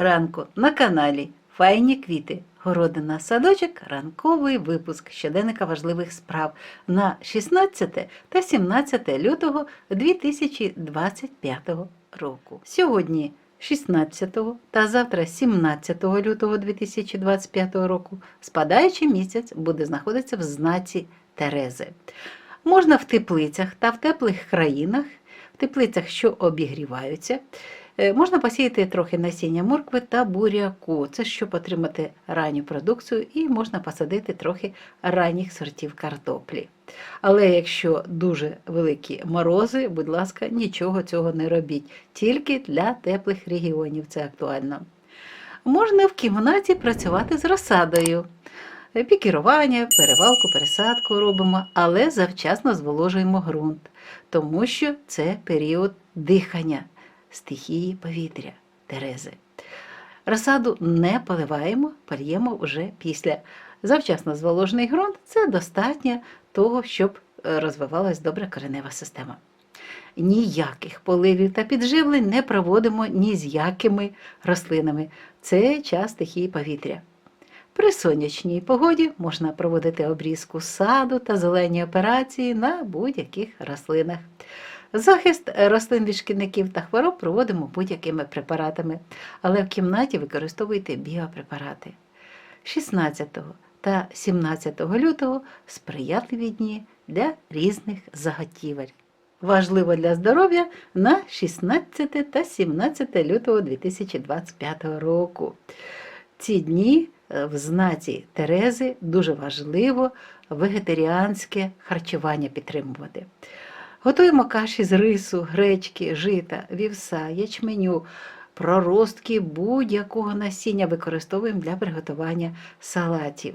ранку на каналі Файні квіти. Городина садочок, ранковий випуск щоденника важливих справ на 16 та 17 лютого 2025 року. Сьогодні 16 та завтра 17 лютого 2025 року спадаючий місяць буде знаходитися в знаці Терези. Можна в теплицях та в теплих країнах, в теплицях, що обігріваються, Можна посіяти трохи насіння моркви та буряку. Це щоб отримати ранню продукцію, і можна посадити трохи ранніх сортів картоплі. Але якщо дуже великі морози, будь ласка, нічого цього не робіть. Тільки для теплих регіонів це актуально. Можна в кімнаті працювати з розсадою. Е, Пікірування, перевалку, пересадку робимо, але завчасно зволожуємо ґрунт, тому що це період дихання стихії повітря Терези. Розсаду не поливаємо, польємо вже після. Завчасно зволожений ґрунт це достатньо того, щоб е, розвивалась добра коренева система. Ніяких поливів та підживлень не проводимо ні з якими рослинами. Це час стихії повітря. При сонячній погоді можна проводити обрізку саду та зелені операції на будь-яких рослинах. Захист рослин від шкідників та хвороб проводимо будь-якими препаратами, але в кімнаті використовуйте біопрепарати. 16 та 17 лютого сприятливі дні для різних заготівель. Важливо для здоров'я на 16 та 17 лютого 2025 року. Ці дні е, в знаці Терези дуже важливо вегетаріанське харчування підтримувати. Готуємо каші з рису, гречки, жита, вівса, ячменю, проростки будь-якого насіння використовуємо для приготування салатів.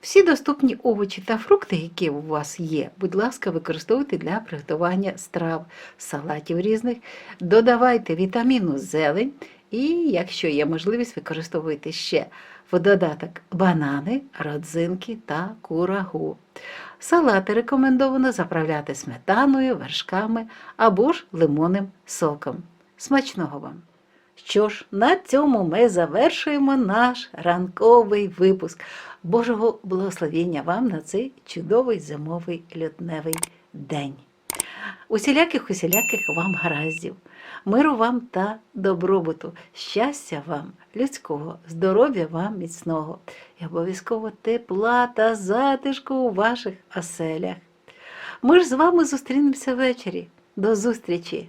Всі доступні овочі та фрукти, які у вас є, будь ласка, використовуйте для приготування страв, салатів різних. Додавайте вітаміну зелень і, якщо є можливість, використовуйте ще в додаток банани, родзинки та курагу. Салати рекомендовано заправляти сметаною, вершками або ж лимонним соком. Смачного вам! Що ж, на цьому ми завершуємо наш ранковий випуск. Божого благословення вам на цей чудовий зимовий лютневий день. Усіляких усіляких вам гараздів, миру вам та добробуту, щастя вам, людського, здоров'я вам міцного і обов'язково тепла та затишку у ваших оселях. Ми ж з вами зустрінемося ввечері. До зустрічі!